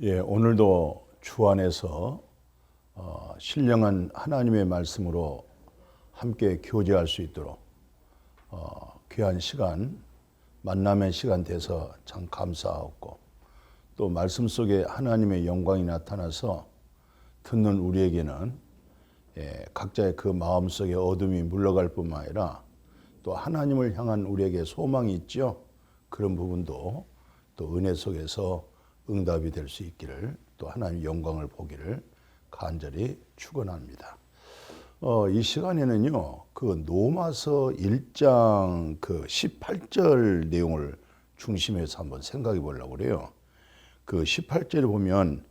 예, 오늘도 주 안에서 어, 신령한 하나님의 말씀으로 함께 교제할 수 있도록 어, 귀한 시간, 만남의 시간 돼서 참 감사하고 또 말씀 속에 하나님의 영광이 나타나서 듣는 우리에게는 예, 각자의 그 마음 속에 어둠이 물러갈 뿐만 아니라 또 하나님을 향한 우리에게 소망이 있죠. 그런 부분도 또 은혜 속에서 응답이 될 수 있기를 또 하나님 영광을 보기를 간절히 축원합니다. 어, 이 시간에는요, 그 노마서 1장 그 18절 내용을 중심해서 한번 생각해 보려고 그래요. 그 18절에 보면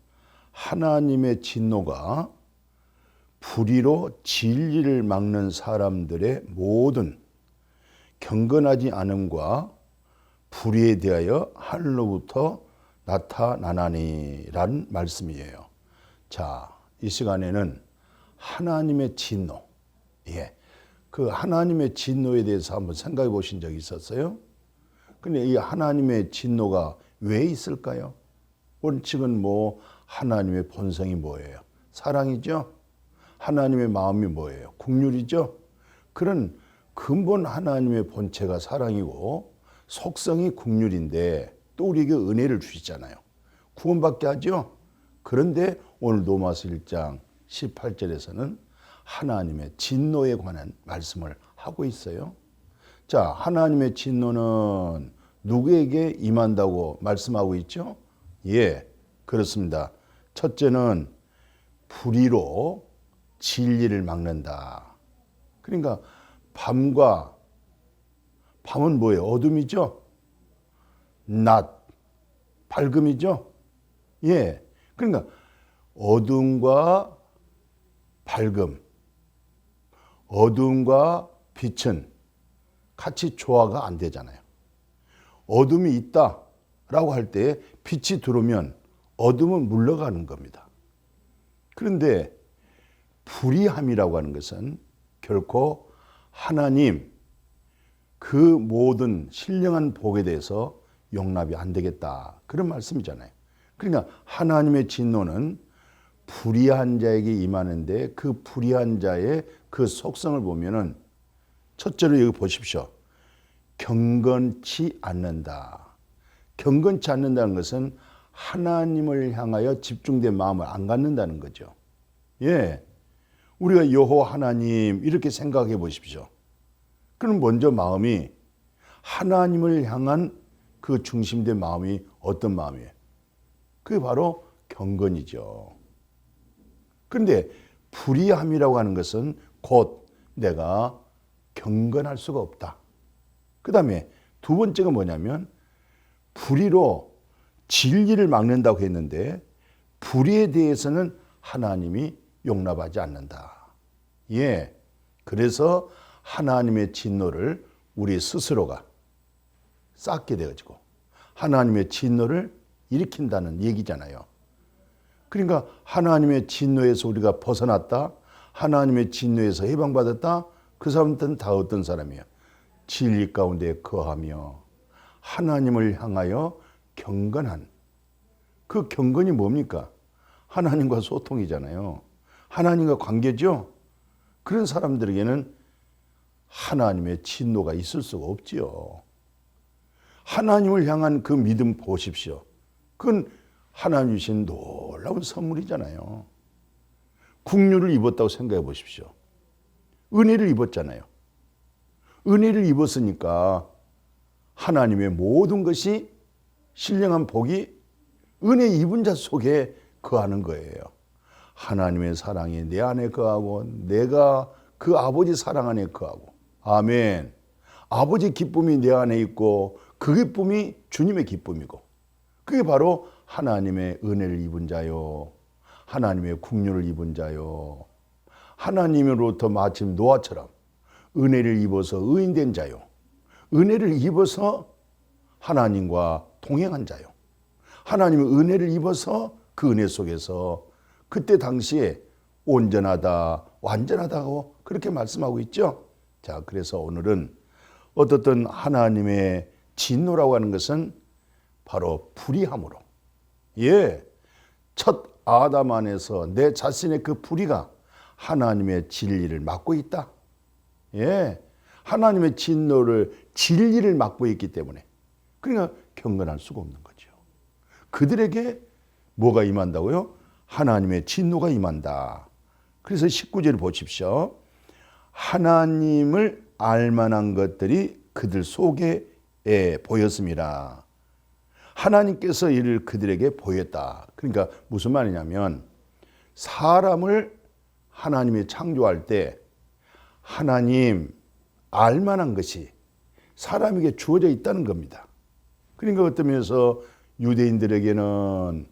하나님의 진노가 불의로 진리를 막는 사람들의 모든 경건하지 않음과 불의에 대하여 하늘로부터 나타나나니라는 말씀이에요. 자, 이 시간에는 하나님의 진노, 예, 그 하나님의 진노에 대해서 한번 생각해 보신 적이 있었어요? 근데 이 하나님의 진노가 왜 있을까요? 원칙은 뭐 하나님의 본성이 뭐예요? 사랑이죠? 하나님의 마음이 뭐예요? 국률이죠? 그런 근본 하나님의 본체가 사랑이고 속성이 국률인데 또 우리에게 은혜를 주시잖아요. 구원받게 하죠. 그런데 오늘 노마스 1장 18절에서는 하나님의 진노에 관한 말씀을 하고 있어요. 자, 하나님의 진노는 누구에게 임한다고 말씀하고 있죠? 예, 그렇습니다. 첫째는 불의로 진리를 막는다. 그러니까 밤과 밤은 뭐예요? 어둠이죠? 낮, 밝음이죠? 예. 그러니까 어둠과 밝음, 어둠과 빛은 같이 조화가 안 되잖아요. 어둠이 있다라고 할때 빛이 들어오면 어둠은 물러가는 겁니다. 그런데 불의함이라고 하는 것은 결코 하나님 그 모든 신령한 복에 대해서 용납이 안 되겠다. 그런 말씀이잖아요. 그러니까 하나님의 진노는 불의한 자에게 임하는데 그 불의한 자의 그 속성을 보면은 첫째로 여기 보십시오. 경건치 않는다. 경건치 않는다는 것은 하나님을 향하여 집중된 마음을 안 갖는다는 거죠. 예. 우리가 여호 하나님 이렇게 생각해 보십시오. 그럼 먼저 마음이 하나님을 향한 그 중심된 마음이 어떤 마음이에요? 그게 바로 경건이죠. 그런데 불의함이라고 하는 것은 곧 내가 경건할 수가 없다. 그 다음에 두 번째가 뭐냐면 불의로 진리를 막는다고 했는데 불의에 대해서는 하나님이 용납하지 않는다. 예. 그래서 하나님의 진노를 우리 스스로가 쌓게 되어지고 하나님의 진노를 일으킨다는 얘기잖아요. 그러니까 하나님의 진노에서 우리가 벗어났다. 하나님의 진노에서 해방받았다. 그 사람들은 다 어떤 사람이에요? 진리 가운데 거하며 하나님을 향하여 경건한 그 경건이 뭡니까? 하나님과 소통이잖아요. 하나님과 관계죠. 그런 사람들에게는 하나님의 진노가 있을 수가 없지요. 하나님을 향한 그 믿음 보십시오. 그건 하나님 주신 놀라운 선물이잖아요. 국류를 입었다고 생각해 보십시오. 은혜를 입었잖아요. 은혜를 입었으니까 하나님의 모든 것이 신령한 복이 은혜 입은 자 속에 거하는 거예요. 하나님의 사랑이 내 안에 거하고 내가 그 아버지 사랑 안에 거하고 아멘. 아버지 기쁨이 내 안에 있고 그 기쁨이 주님의 기쁨이고 그게 바로 하나님의 은혜를 입은 자요. 하나님의 국류를 입은 자요. 하나님으로부터 마침 노아처럼 은혜를 입어서 의인된 자요. 은혜를 입어서 하나님과 동행한 자요. 하나님의 은혜를 입어서 그 은혜 속에서 그때 당시에 온전하다, 완전하다고 그렇게 말씀하고 있죠. 자, 그래서 오늘은 어떻든 하나님의 진노라고 하는 것은 바로 불의함으로, 예, 첫 아담 안에서 내 자신의 그 불의가 하나님의 진리를 막고 있다. 예. 하나님의 진노를 진리를 막고 있기 때문에 그러니까 경건할 수가 없는 거죠. 그들에게 뭐가 임한다고요? 하나님의 진노가 임한다. 그래서 19절을 보십시오. 하나님을 알만한 것들이 그들 속에 보였습니다. 하나님께서 이를 그들에게 보였다. 그러니까 무슨 말이냐면 사람을 하나님이 창조할 때 하나님 알만한 것이 사람에게 주어져 있다는 겁니다. 그러니까 어떤 면에서 유대인들에게는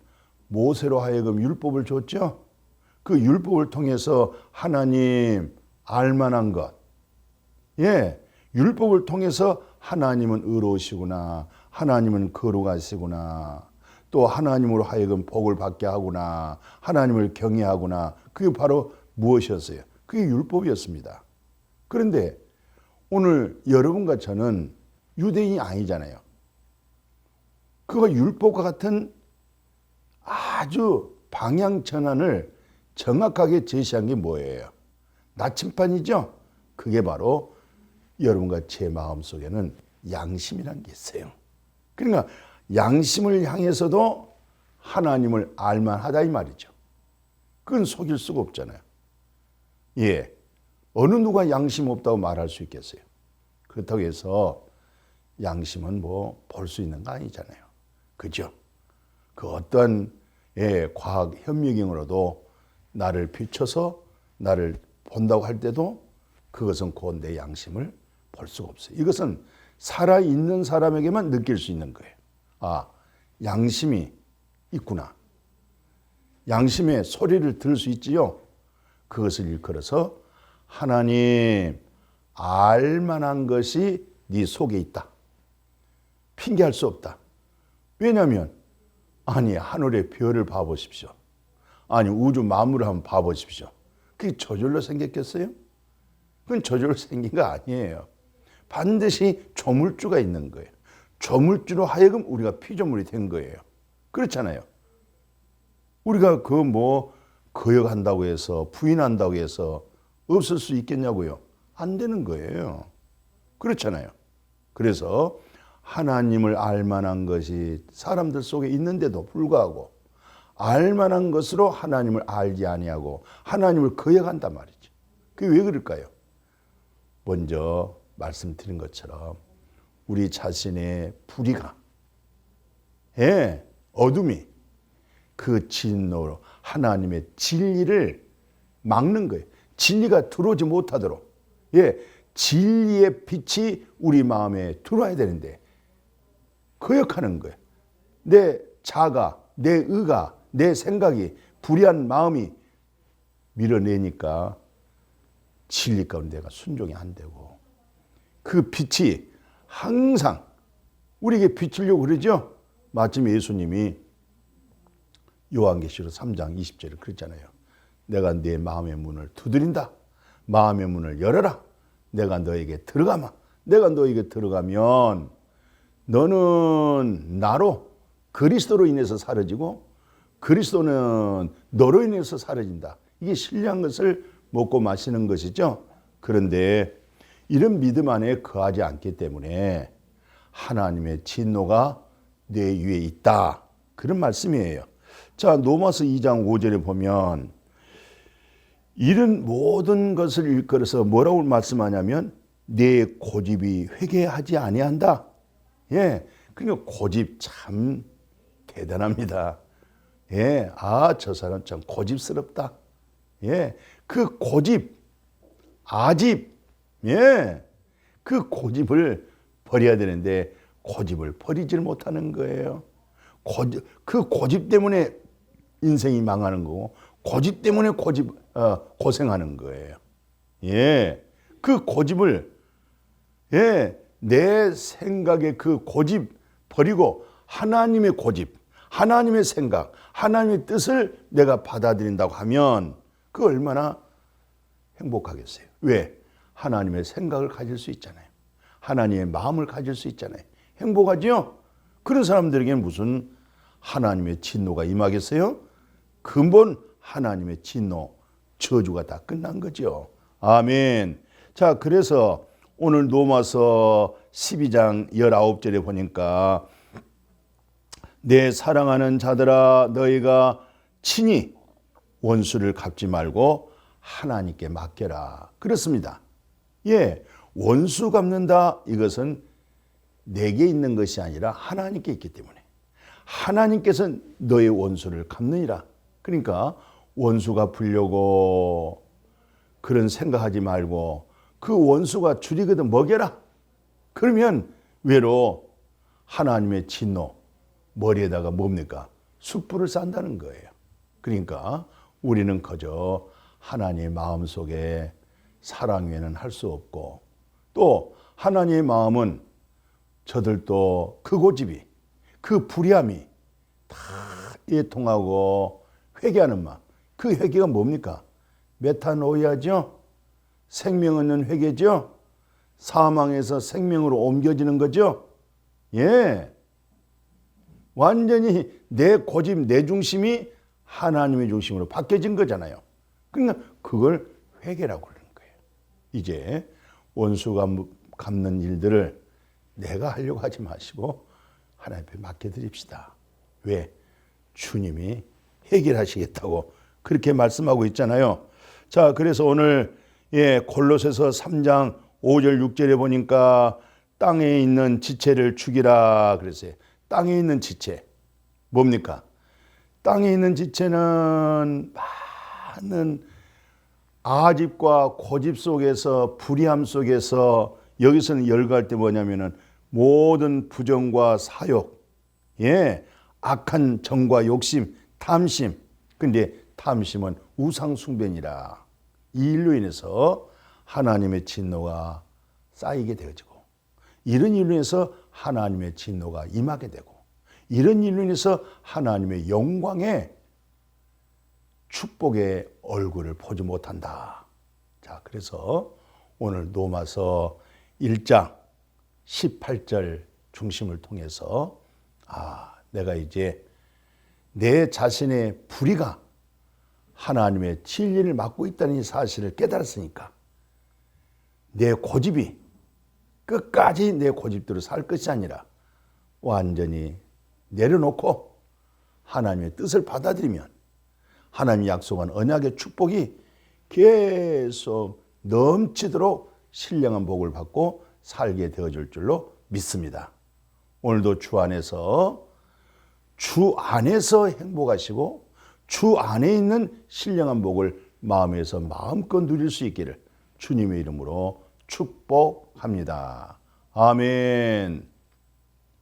모세로 하여금 율법을 줬죠. 그 율법을 통해서 하나님 알만한 것. 예. 율법을 통해서 하나님은 의로우시구나. 하나님은 거룩하시구나. 또 하나님으로 하여금 복을 받게 하구나. 하나님을 경외하구나. 그게 바로 무엇이었어요? 그게 율법이었습니다. 그런데 오늘 여러분과 저는 유대인이 아니잖아요. 그가 율법과 같은 아주 방향 전환을 정확하게 제시한 게 뭐예요? 나침반이죠? 그게 바로 여러분과 제 마음 속에는 양심이라는 게 있어요. 그러니까 양심을 향해서도 하나님을 알만하다 이 말이죠. 그건 속일 수가 없잖아요. 예. 어느 누가 양심 없다고 말할 수 있겠어요? 그렇다고 해서 양심은 뭐 볼 수 있는 거 아니잖아요. 그죠? 그 어떤 예, 과학 현미경으로도 나를 비춰서 나를 본다고 할 때도 그것은 곧 내 양심을 볼 수가 없어요. 이것은 살아있는 사람에게만 느낄 수 있는 거예요. 아, 양심이 있구나. 양심의 소리를 들을 수 있지요. 그것을 일컬어서 하나님 알만한 것이 네 속에 있다. 핑계할 수 없다. 왜냐하면 아니 하늘의 별을 봐보십시오. 아니 우주 만물을 한번 봐보십시오. 그게 저절로 생겼겠어요? 그건 저절로 생긴 거 아니에요. 반드시 조물주가 있는 거예요. 조물주로 하여금 우리가 피조물이 된 거예요. 그렇잖아요. 우리가 그 뭐 거역한다고 해서 부인한다고 해서 없을 수 있겠냐고요? 안 되는 거예요. 그렇잖아요. 그래서 하나님을 알 만한 것이 사람들 속에 있는데도 불구하고 알 만한 것으로 하나님을 알지 아니하고 하나님을 거역한단 말이죠. 그게 왜 그럴까요? 먼저 말씀드린 것처럼 우리 자신의 불의가 예, 어둠이 그 진노로 하나님의 진리를 막는 거예요. 진리가 들어오지 못하도록 예, 진리의 빛이 우리 마음에 들어와야 되는데 거역하는 거예요. 내 자가, 내 의가, 내 생각이 불의한 마음이 밀어내니까 진리 가운데가 순종이 안 되고 그 빛이 항상 우리에게 비추려고 그러죠. 마침 예수님이 요한계시록 3장 20절에 그랬잖아요. 내가 네 마음의 문을 두드린다. 마음의 문을 열어라. 내가 너에게 들어가마. 내가 너에게 들어가면 너는 나로 그리스도로 인해서 사라지고 그리스도는 너로 인해서 사라진다. 이게 신뢰한 것을 먹고 마시는 것이죠. 그런데 이런 믿음 안에 거하지 않기 때문에 하나님의 진노가 내 위에 있다. 그런 말씀이에요. 자, 로마서 2장 5절에 보면 이런 모든 것을 일컬어서 뭐라고 말씀하냐면 내 고집이 회개하지 아니한다. 예. 그러니까 고집 참 대단합니다. 예. 아, 저 사람 참 고집스럽다. 예. 그 고집, 아집, 예. 그 고집을 버려야 되는데 고집을 버리질 못하는 거예요. 고집, 그 고집 때문에 인생이 망하는 거고 고집 때문에 고집 어, 고생하는 거예요. 예, 그 고집을 예, 내 생각의 그 고집 버리고 하나님의 고집, 하나님의 생각, 하나님의 뜻을 내가 받아들인다고 하면 그 얼마나 행복하겠어요. 왜? 하나님의 생각을 가질 수 있잖아요. 하나님의 마음을 가질 수 있잖아요. 행복하죠? 그런 사람들에게는 무슨 하나님의 진노가 임하겠어요? 근본 하나님의 진노, 저주가 다 끝난 거죠. 아멘. 자, 그래서 오늘 로마서 12장 19절에 보니까 내 사랑하는 자들아 너희가 친히 원수를 갚지 말고 하나님께 맡겨라. 그렇습니다. 예, 원수 갚는다 이것은 내게 있는 것이 아니라 하나님께 있기 때문에 하나님께서 너의 원수를 갚느니라. 그러니까 원수 갚으려고 그런 생각하지 말고 그 원수가 줄이거든 먹여라. 그러면 외로 하나님의 진노 머리에다가 뭡니까? 숯불을 싼다는 거예요. 그러니까 우리는 그저 하나님의 마음 속에 사랑 외에는 할 수 없고 또 하나님의 마음은 저들도 그 고집이 그 불의함이 다 이해통하고 회개하는 마음 그 회개가 뭡니까? 메타노이아죠. 생명 얻는 회개죠. 사망에서 생명으로 옮겨지는 거죠. 예. 완전히 내 고집, 내 중심이 하나님의 중심으로 바뀌어진 거잖아요. 그러니까 그걸 회개라고 거예요. 이제 원수가 갚는 일들을 내가 하려고 하지 마시고 하나님 앞에 맡겨드립시다. 왜? 주님이 해결하시겠다고 그렇게 말씀하고 있잖아요. 자, 그래서 오늘 예, 골로새서 3장 5절 6절에 보니까 땅에 있는 지체를 죽이라 그랬어요. 땅에 있는 지체 뭡니까? 땅에 있는 지체는 많은 아집과 고집 속에서 불의함 속에서 여기서는 열거할 때 뭐냐면은 모든 부정과 사욕, 예, 악한 정과 욕심, 탐심. 근데 탐심은 우상숭배니라. 이 일로 인해서 하나님의 진노가 쌓이게 되어지고 이런 일로 인해서 하나님의 진노가 임하게 되고 이런 일로 인해서 하나님의 영광의 축복의 얼굴을 보지 못한다. 자, 그래서 오늘 노마서 1장 18절 중심을 통해서 아, 내가 이제 내 자신의 불의가 하나님의 진리를 맡고 있다는 이 사실을 깨달았으니까 내 고집이 끝까지 내 고집대로 살 것이 아니라 완전히 내려놓고 하나님의 뜻을 받아들이면 하나님 약속한 언약의 축복이 계속 넘치도록 신령한 복을 받고 살게 되어질 줄로 믿습니다. 오늘도 주 안에서 주 안에서 행복하시고 주 안에 있는 신령한 복을 마음에서 마음껏 누릴 수 있기를 주님의 이름으로 축복합니다. 아멘.